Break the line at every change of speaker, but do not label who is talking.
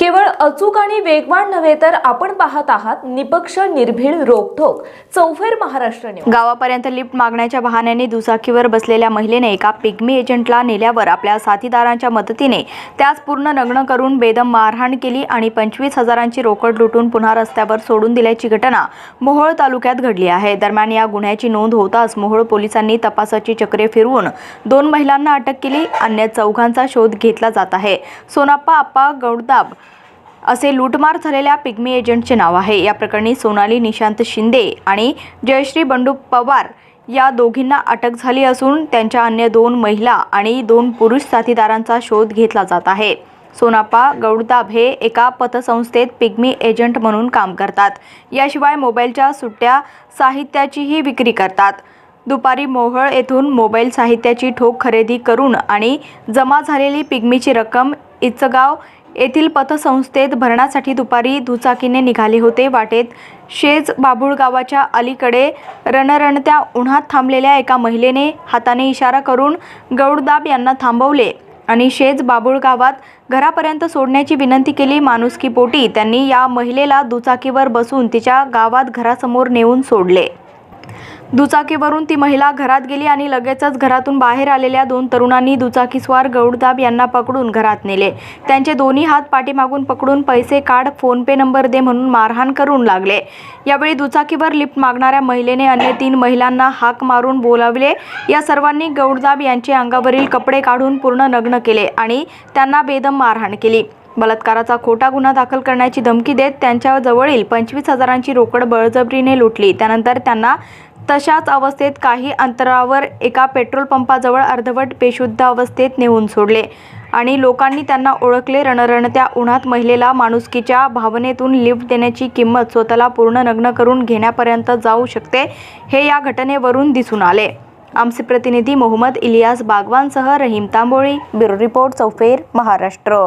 केवळ अचूक आणि वेगवान नव्हे तर आपण पाहत आहात निपक्ष निर्भीड रोखोक चौफेर महाराष्ट्र
गावापर्यंत लिफ्ट मागण्याच्या बहाण्याने दुचाकीवर बसलेल्या महिलेने एका पिग्मी एजंटला नेल्यावर आपल्या साथीदारांच्या मदतीने त्यास पूर्ण नग्न करून बेदम मारहाण केली आणि पंचवीस हजारांची रोकड लुटून पुन्हा रस्त्यावर सोडून दिल्याची घटना मोहोळ तालुक्यात घडली आहे. दरम्यान या गुन्ह्याची नोंद होताच मोहोळ पोलिसांनी तपासाची चक्रे फिरवून दोन महिलांना अटक केली. अन्य चौघांचा शोध घेतला जात आहे. सोनाप्पा आप्पा गौडदाब असे लूटमार झालेल्या पिग्मी एजंटचे नाव आहे. या प्रकरणी सोनाली निशांत शिंदे आणि जयश्री बंडू पवार या दोघींना अटक झाली असून त्यांच्या अन्य दोन महिला आणि दोन पुरुष साथीदारांचा शोध घेतला जात आहे. सोनाप्पा गौडदाब हे एका पतसंस्थेत पिग्मी एजंट म्हणून काम करतात. याशिवाय मोबाईलच्या सुट्ट्या साहित्याचीही विक्री करतात. दुपारी मोहळ येथून मोबाईल साहित्याची ठोक खरेदी करून आणि जमा झालेली पिग्मीची रक्कम इचगाव येथील पतसंस्थेत भरणासाठी दुपारी दुचाकीने निघाले होते. वाटेत शेज बाबुळ गावाच्या अलीकडे रणरणत्या उन्हात थांबलेल्या एका महिलेने हाताने इशारा करून गौडदाब यांना थांबवले आणि शेज बाबुळ गावात घरापर्यंत सोडण्याची विनंती केली. माणुसकी पोटी त्यांनी या महिलेला दुचाकीवर बसून तिच्या गावात घरासमोर नेऊन सोडले. दुचाकीवरून ती महिला घरात गेली आणि लगेचच घरातून बाहेर आलेल्या दोन तरुणांनी दुचाकीस्वार गौडदाब यांना पकडून घरात नेले. त्यांचे दोन्ही हात पाठीमागून पकडून पैसे काढ फोनपे नंबर दे म्हणून मारहाण करून लागले. यावेळी दुचाकीवर लिफ्ट मागणाऱ्या महिलेने अन्य तीन महिलांना हाक मारून बोलावले. या सर्वांनी गौडदाब यांचे अंगावरील कपडे काढून पूर्ण नग्न केले आणि त्यांना बेदम मारहाण केली. बलात्काराचा खोटा गुन्हा दाखल करण्याची धमकी देत त्यांच्याजवळील पंचवीस हजारांची रोकड बळजबरीने लुटली. त्यानंतर त्यांना तशाच अवस्थेत काही अंतरावर एका पेट्रोल पंपाजवळ अर्धवट बेशुद्ध अवस्थेत नेऊन सोडले आणि लोकांनी त्यांना ओळखले. रणरणत्या उन्हात महिलेला माणुसकीच्या भावनेतून लिफ्ट देण्याची किंमत स्वतःला पूर्ण नग्न करून घेण्यापर्यंत जाऊ शकते हे या घटनेवरून दिसून आले. आमचे प्रतिनिधी मोहम्मद इलियास बागवानसह रहीम तांबोळी ब्युरो रिपोर्ट चौफेर महाराष्ट्र.